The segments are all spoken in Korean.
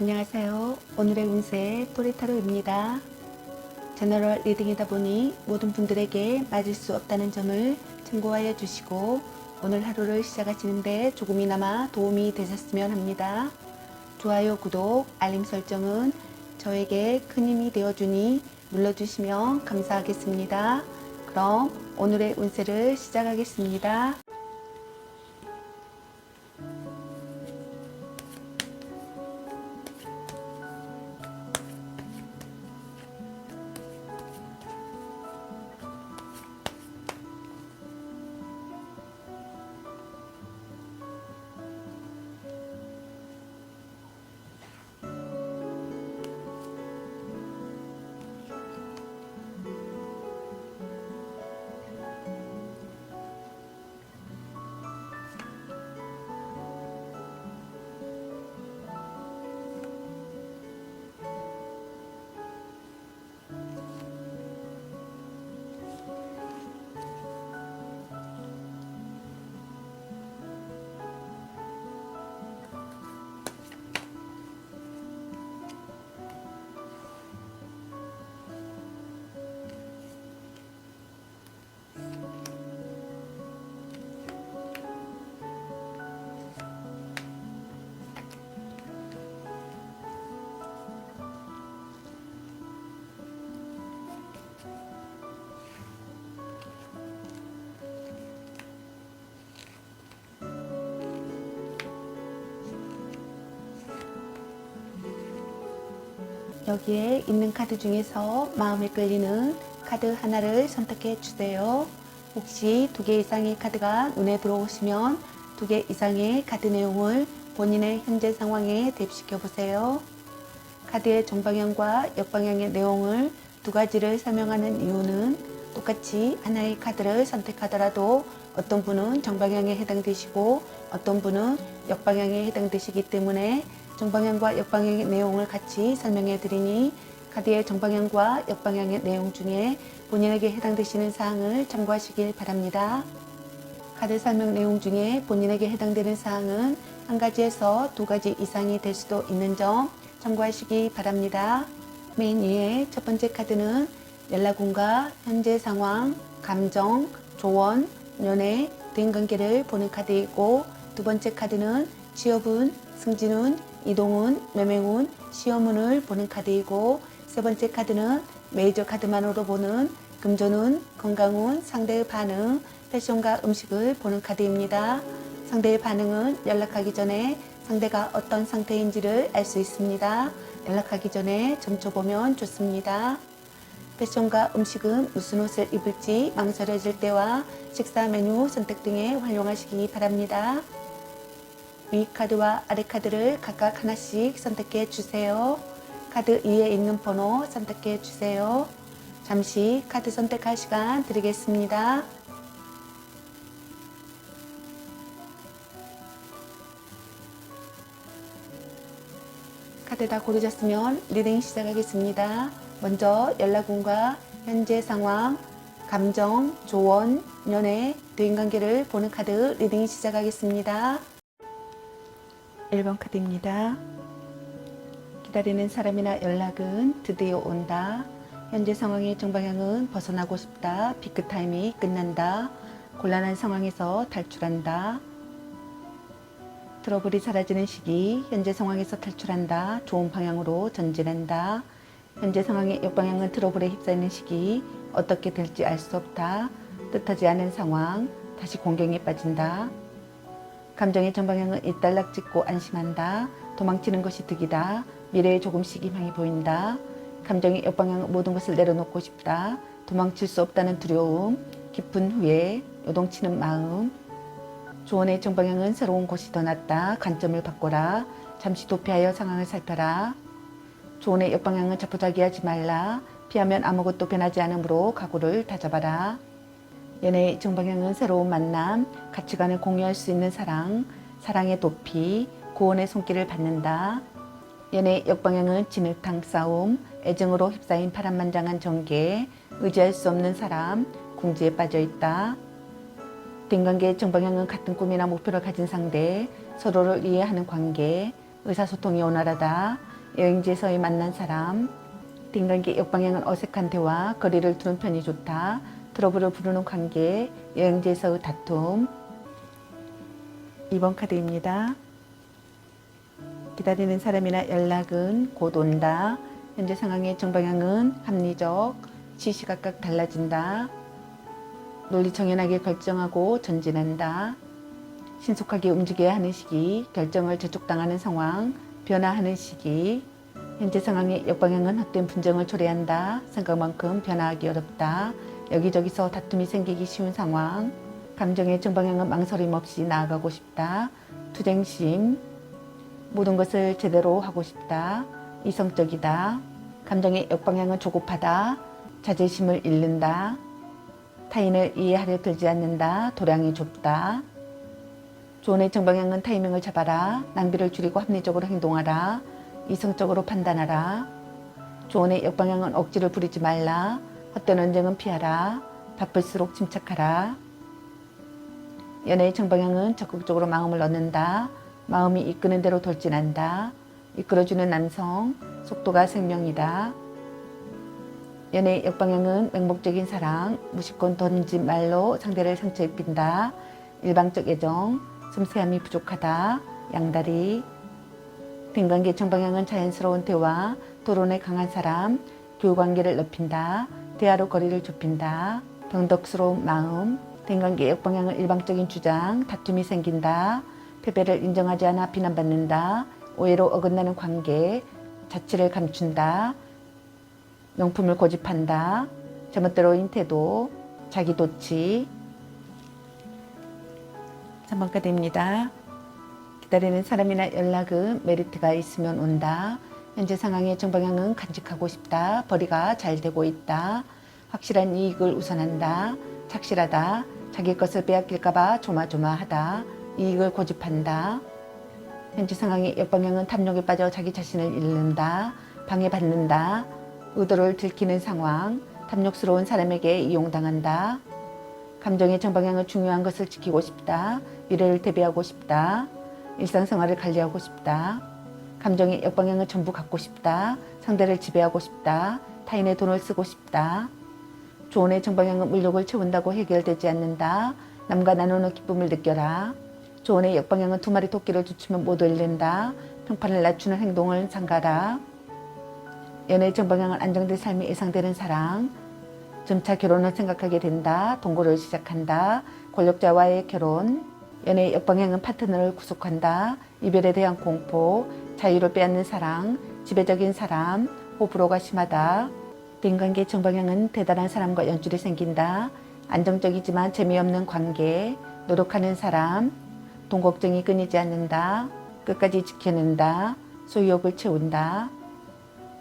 안녕하세요. 오늘의 운세 토리타로입니다. 제너럴 리딩이다 보니 모든 분들에게 맞을 수 없다는 점을 참고하여 주시고 오늘 하루를 시작하시는데 조금이나마 도움이 되셨으면 합니다. 좋아요, 구독, 알림 설정은 저에게 큰 힘이 되어주니 눌러주시면 감사하겠습니다. 그럼 오늘의 운세를 시작하겠습니다. 여기에 있는 카드 중에서 마음에 끌리는 카드 하나를 선택해 주세요. 혹시 두 개 이상의 카드가 눈에 들어오시면 두 개 이상의 카드 내용을 본인의 현재 상황에 대입시켜 보세요. 카드의 정방향과 역방향의 내용을 두 가지를 설명하는 이유는 똑같이 하나의 카드를 선택하더라도 어떤 분은 정방향에 해당되시고 어떤 분은 역방향에 해당되시기 때문에 정방향과 역방향의 내용을 같이 설명해 드리니 카드의 정방향과 역방향의 내용 중에 본인에게 해당되시는 사항을 참고하시길 바랍니다. 카드 설명 내용 중에 본인에게 해당되는 사항은 한 가지에서 두 가지 이상이 될 수도 있는 점 참고하시기 바랍니다. 맨 위에 첫 번째 카드는 연락운과 현재 상황, 감정, 조언, 연애, 대인관계를 보는 카드이고 두 번째 카드는 취업운, 승진운, 이동운, 매매운, 시험운을 보는 카드이고 세 번째 카드는 메이저 카드만으로 보는 금전운, 건강운, 상대의 반응, 패션과 음식을 보는 카드입니다. 상대의 반응은 연락하기 전에 상대가 어떤 상태인지를 알 수 있습니다. 연락하기 전에 점쳐보면 좋습니다. 패션과 음식은 무슨 옷을 입을지 망설여질 때와 식사 메뉴 선택 등에 활용하시기 바랍니다. 위 카드와 아래 카드를 각각 하나씩 선택해 주세요. 카드 위에 있는 번호 선택해 주세요. 잠시 카드 선택할 시간 드리겠습니다. 카드 다 고르셨으면 리딩 시작하겠습니다. 먼저 연락운과 현재 상황, 감정, 조언, 연애, 대인관계를 보는 카드 리딩 시작하겠습니다. 1번 카드입니다. 기다리는 사람이나 연락은 드디어 온다. 현재 상황의 정방향은 벗어나고 싶다. 피크 타임이 끝난다. 곤란한 상황에서 탈출한다. 트러블이 사라지는 시기, 현재 상황에서 탈출한다. 좋은 방향으로 전진한다. 현재 상황의 역방향은 트러블에 휩싸이는 시기, 어떻게 될지 알 수 없다. 뜻하지 않은 상황, 다시 공경에 빠진다. 감정의 전방향은 일단락 찍고 안심한다. 도망치는 것이 득이다. 미래에 조금씩 희망이 보인다. 감정의 역방향은 모든 것을 내려놓고 싶다. 도망칠 수 없다는 두려움, 깊은 후회, 요동치는 마음. 조언의 정방향은 새로운 곳이 더 낫다. 관점을 바꿔라. 잠시 도피하여 상황을 살펴라. 조언의 역방향은 자포자기하지 말라. 피하면 아무것도 변하지 않으므로 각오를 다잡아라. 연애의 정방향은 새로운 만남, 가치관을 공유할 수 있는 사랑, 사랑의 도피, 고원의 손길을 받는다. 연애의 역방향은 진흙탕 싸움, 애정으로 휩싸인 파란만장한 전개, 의지할 수 없는 사람, 궁지에 빠져 있다. 대인관계의 정방향은 같은 꿈이나 목표를 가진 상대, 서로를 이해하는 관계, 의사소통이 원활하다. 여행지에서의 만난 사람. 딩관계 역방향은 어색한 대화, 거리를 두는 편이 좋다. 트러블을 부르는 관계, 여행지에서의 다툼. 2번 카드입니다. 기다리는 사람이나 연락은 곧 온다. 현재 상황의 정방향은 합리적, 시시각각 달라진다. 논리 정연하게 결정하고 전진한다. 신속하게 움직여야 하는 시기, 결정을 저촉당하는 상황, 변화하는 시기. 현재 상황의 역방향은 헛된 분쟁을 초래한다. 생각만큼 변화하기 어렵다. 여기저기서 다툼이 생기기 쉬운 상황. 감정의 정방향은 망설임 없이 나아가고 싶다. 투쟁심. 모든 것을 제대로 하고 싶다. 이성적이다. 감정의 역방향은 조급하다. 자제심을 잃는다. 타인을 이해하려 들지 않는다. 도량이 좁다. 조언의 정방향은 타이밍을 잡아라. 낭비를 줄이고 합리적으로 행동하라. 이성적으로 판단하라. 조언의 역방향은 억지를 부리지 말라. 헛된 언쟁은 피하라. 바쁠수록 침착하라. 연애의 정방향은 적극적으로 마음을 얻는다. 마음이 이끄는 대로 돌진한다. 이끌어주는 남성, 속도가 생명이다. 연애의 역방향은 맹목적인 사랑, 무심코 던진 말로 상대를 상처 입힌다. 일방적 애정, 섬세함이 부족하다. 양다리. 빈관계 정방향은 자연스러운 대화, 토론에 강한 사람, 교우관계를 넓힌다. 대화로 거리를 좁힌다. 병덕스러운 마음, 빈관계 역 방향은 일방적인 주장, 다툼이 생긴다. 패배를 인정하지 않아 비난받는다. 오해로 어긋나는 관계, 자취를 감춘다. 명품을 고집한다. 제멋대로인 태도, 자기 도치. 3번 카드입니다. 기다리는 사람이나 연락은 메리트가 있으면 온다. 현재 상황의 정방향은 간직하고 싶다. 벌이가 잘 되고 있다. 확실한 이익을 우선한다. 착실하다. 자기 것을 빼앗길까봐 조마조마하다. 이익을 고집한다. 현재 상황의 역방향은 탐욕에 빠져 자기 자신을 잃는다. 방해받는다. 의도를 들키는 상황. 탐욕스러운 사람에게 이용당한다. 감정의 정방향은 중요한 것을 지키고 싶다. 미래를 대비하고 싶다. 일상생활을 관리하고 싶다. 감정의 역방향을 전부 갖고 싶다. 상대를 지배하고 싶다. 타인의 돈을 쓰고 싶다. 조언의 정방향은 물욕을 채운다고 해결되지 않는다. 남과 나누는 기쁨을 느껴라. 조언의 역방향은 두 마리 토끼를 주치면 못 올린다. 평판을 낮추는 행동을 삼가라. 연애의 정방향은 안정된 삶이 예상되는 사랑. 점차 결혼을 생각하게 된다. 동거를 시작한다. 권력자와의 결혼. 연애의 역방향은 파트너를 구속한다. 이별에 대한 공포. 자유를 빼앗는 사랑. 지배적인 사람. 호불호가 심하다. 빈관계 정방향은 대단한 사람과 연줄이 생긴다. 안정적이지만 재미없는 관계. 노력하는 사람. 돈 걱정이 끊이지 않는다. 끝까지 지켜낸다. 소유욕을 채운다.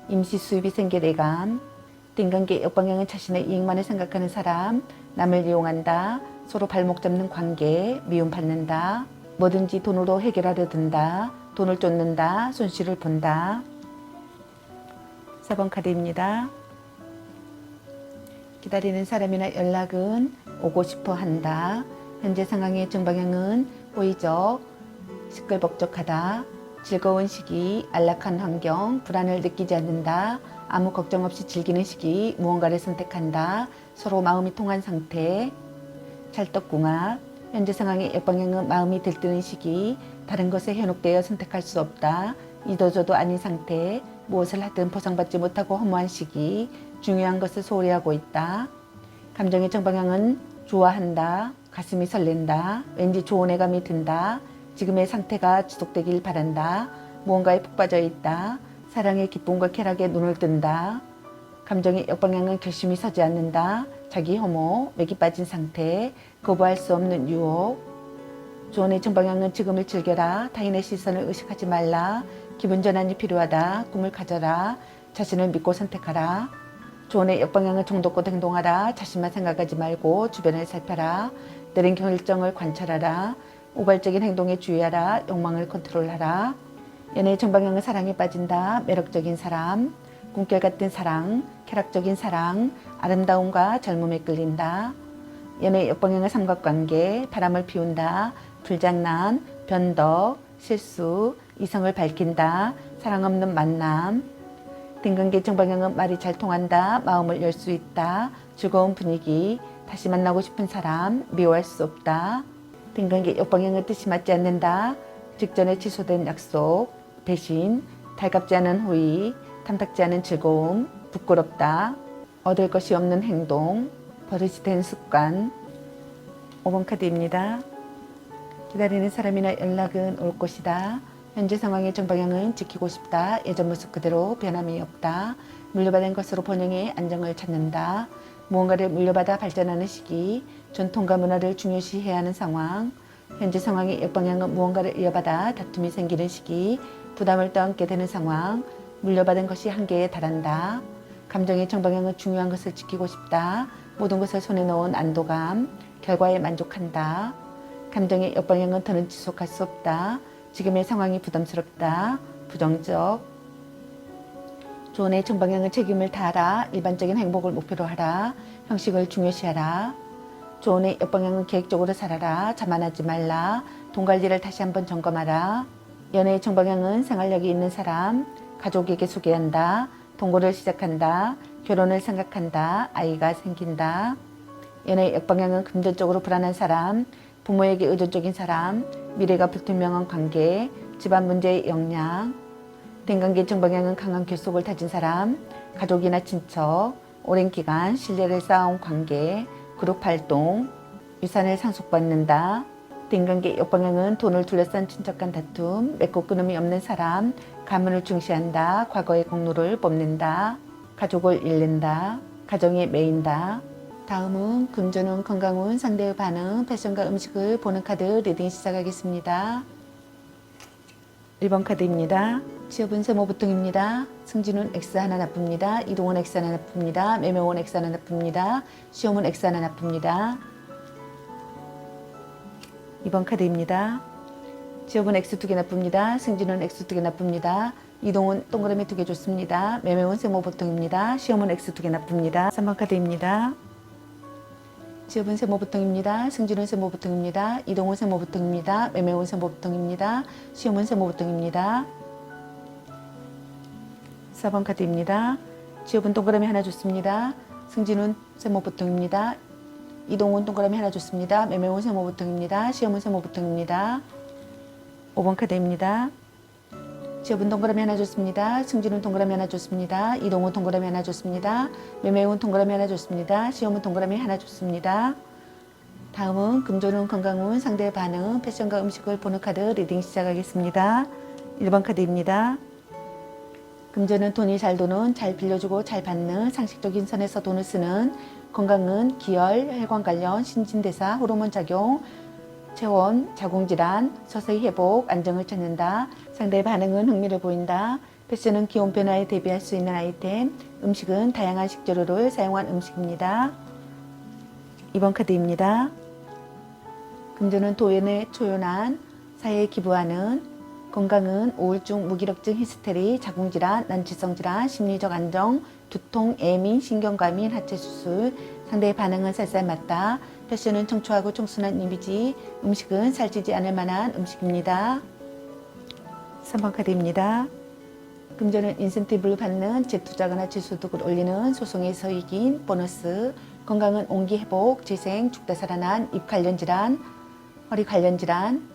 임시 수입이 생길 예감. 띵관계 역방향은 자신의 이익만을 생각하는 사람. 남을 이용한다. 서로 발목 잡는 관계. 미움받는다. 뭐든지 돈으로 해결하려 든다. 돈을 쫓는다. 손실을 본다. 4번 카드입니다. 기다리는 사람이나 연락은 오고 싶어 한다. 현재 상황의 정방향은 호의적, 시끌벅적하다. 즐거운 시기, 안락한 환경, 불안을 느끼지 않는다. 아무 걱정 없이 즐기는 시기, 무언가를 선택한다. 서로 마음이 통한 상태. 찰떡궁합. 현재 상황의 역방향은 마음이 들뜨는 시기, 다른 것에 현혹되어 선택할 수 없다. 이도저도 아닌 상태, 무엇을 하든 보상받지 못하고 허무한 시기, 중요한 것을 소홀히 하고 있다. 감정의 정방향은 좋아한다. 가슴이 설렌다. 왠지 좋은 애감이 든다. 지금의 상태가 지속되길 바란다. 무언가에 푹 빠져 있다. 사랑의 기쁨과 쾌락에 눈을 뜬다. 감정의 역방향은 결심이 서지 않는다. 자기 혐오, 맥이 빠진 상태, 거부할 수 없는 유혹. 조언의 정방향은 지금을 즐겨라. 타인의 시선을 의식하지 말라. 기분 전환이 필요하다. 꿈을 가져라. 자신을 믿고 선택하라. 조언의 역방향은 정도껏 행동하라. 자신만 생각하지 말고 주변을 살펴라. 내린 결정을 관찰하라. 우발적인 행동에 주의하라. 욕망을 컨트롤하라. 연애의 정방향은 사랑에 빠진다. 매력적인 사람, 꿈결 같은 사랑, 쾌락적인 사랑, 아름다움과 젊음에 끌린다. 연애의 역방향은 삼각관계, 바람을 피운다. 불장난, 변덕, 실수, 이성을 밝힌다. 사랑 없는 만남. 등관계 정방향은 말이 잘 통한다. 마음을 열 수 있다. 즐거운 분위기. 다시 만나고 싶은 사람. 미워할 수 없다. 등관계 역방향은 뜻이 맞지 않는다. 직전에 취소된 약속. 배신. 달갑지 않은 호의. 탐탁지 않은 즐거움. 부끄럽다. 얻을 것이 없는 행동. 버릇이 된 습관. 5번 카드입니다. 기다리는 사람이나 연락은 올 것이다. 현재 상황의 정방향은 지키고 싶다. 예전 모습 그대로 변함이 없다. 물려받은 것으로 본영의 안정을 찾는다. 무언가를 물려받아 발전하는 시기. 전통과 문화를 중요시해야 하는 상황. 현재 상황의 역방향은 무언가를 이어받아 다툼이 생기는 시기. 부담을 떠안게 되는 상황. 물려받은 것이 한계에 달한다. 감정의 정방향은 중요한 것을 지키고 싶다. 모든 것을 손에 넣은 안도감. 결과에 만족한다. 감정의 역방향은 더는 지속할 수 없다. 지금의 상황이 부담스럽다. 부정적. 조언의 정방향은 책임을 다하라. 일반적인 행복을 목표로 하라. 형식을 중요시하라. 조언의 역방향은 계획적으로 살아라. 자만하지 말라. 돈 관리를 다시 한번 점검하라. 연애의 정방향은 생활력이 있는 사람. 가족에게 소개한다. 동거를 시작한다. 결혼을 생각한다. 아이가 생긴다. 연애의 역방향은 금전적으로 불안한 사람. 부모에게 의존적인 사람, 미래가 불투명한 관계, 집안 문제의 영향, 댕관계 정방향은 강한 결속을 다진 사람, 가족이나 친척, 오랜 기간 신뢰를 쌓아온 관계, 그룹 활동, 유산을 상속받는다. 댕관계 역방향은 돈을 둘러싼 친척간 다툼, 맺고 끊음이 없는 사람, 가문을 중시한다. 과거의 공로를 뽑는다. 가족을 잃는다. 가정에 매인다. 다음은 금전운, 건강운, 상대의 반응, 패션과 음식을 보는 카드 리딩 시작하겠습니다. 1번 카드입니다. 취업은 세모보통입니다. 승진은 X 하나 나쁩니다. 이동은 X 하나 나쁩니다. 매매원 X 하나 나쁩니다. 시험은 X 하나 나쁩니다. 2번 카드입니다. 취업은 X 두 개 나쁩니다. 승진은 X 두 개 나쁩니다. 이동은 동그라미 두 개 좋습니다. 매매원 세모보통입니다. 시험은 X 두 개 나쁩니다. 3번 카드입니다. 지업은 세모보통입니다. 승진은 세모보통입니다. 이동은 세모보통입니다. 매매운 세모보통입니다. 시험은 세모보통입니다. 4번 카드입니다. 지업은 동그라미 하나 줬습니다. 승진은 세모보통입니다. 이동은 동그라미 하나 줬습니다. 매매운 세모보통입니다. 시험은 세모보통입니다. 5번 카드입니다. 지업은 동그라미 하나 줬습니다. 승진은 동그라미 하나 줬습니다. 이동은 동그라미 하나 줬습니다. 매매운 동그라미 하나 줬습니다. 시험은 동그라미 하나 줬습니다. 다음은 금조는 건강운 상대의 반응 패션과 음식을 보는 카드 리딩 시작하겠습니다. 1번 카드입니다. 금전은 돈이 잘 도는, 잘 빌려주고 잘 받는 상식적인 선에서 돈을 쓰는 건강은 기혈, 혈관 관련, 신진대사, 호르몬 작용, 체온, 자궁질환, 서서히 회복, 안정을 찾는다. 상대의 반응은 흥미를 보인다. 패션은 기온 변화에 대비할 수 있는 아이템, 음식은 다양한 식재료를 사용한 음식입니다. 2번 카드입니다. 금전은 도연의 초연한, 사회에 기부하는, 건강은 우울증, 무기력증, 히스테리, 자궁질환, 난치성 질환, 심리적 안정, 두통, 애민, 신경과민, 하체 수술, 상대의 반응은 쌀쌀 맞다. 패션은 청초하고 청순한 이미지, 음식은 살찌지 않을 만한 음식입니다. 3번 카드입니다. 금전은 인센티브를 받는 재투자거나 재소득을 올리는 소송에서 이긴 보너스, 건강은 온기 회복, 재생, 죽다 살아난 입 관련 질환, 허리 관련 질환,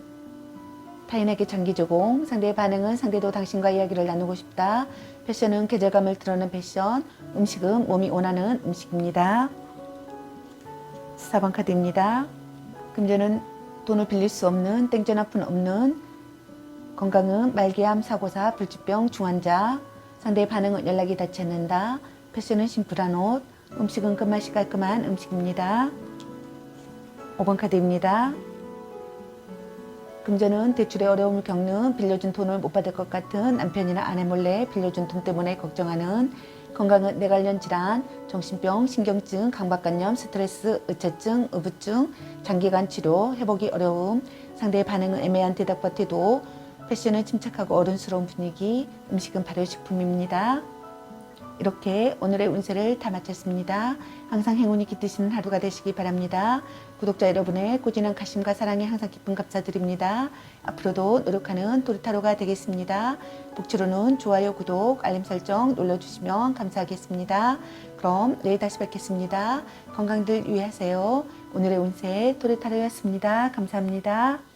타인에게 장기 제공, 상대의 반응은 상대도 당신과 이야기를 나누고 싶다. 패션은 계절감을 드러낸 패션, 음식은 몸이 원하는 음식입니다. 4번 카드입니다. 금전은 돈을 빌릴 수 없는 땡전 아픈 없는 건강은 말기암, 사고사, 불치병, 중환자 상대의 반응은 연락이 닿지 않는다. 패션은 심플한 옷, 음식은 끝맛이 깔끔한 음식입니다. 5번 카드입니다. 금전은 대출에 어려움을 겪는 빌려준 돈을 못 받을 것 같은 남편이나 아내 몰래 빌려준 돈 때문에 걱정하는 건강은 뇌관련 질환, 정신병, 신경증, 강박관념, 스트레스, 의처증, 의부증, 장기간 치료, 회복이 어려움, 상대의 반응은 애매한 대답과 태도, 패션은 침착하고 어른스러운 분위기, 음식은 발효식품입니다. 이렇게 오늘의 운세를 다 마쳤습니다. 항상 행운이 깃드시는 하루가 되시기 바랍니다. 구독자 여러분의 꾸준한 가심과 사랑에 항상 기쁨 감사드립니다. 앞으로도 노력하는 도리타로가 되겠습니다. 복주로는 좋아요, 구독, 알림 설정 눌러주시면 감사하겠습니다. 그럼 내일 다시 뵙겠습니다. 건강들 유의하세요. 오늘의 운세 도리타로였습니다. 감사합니다.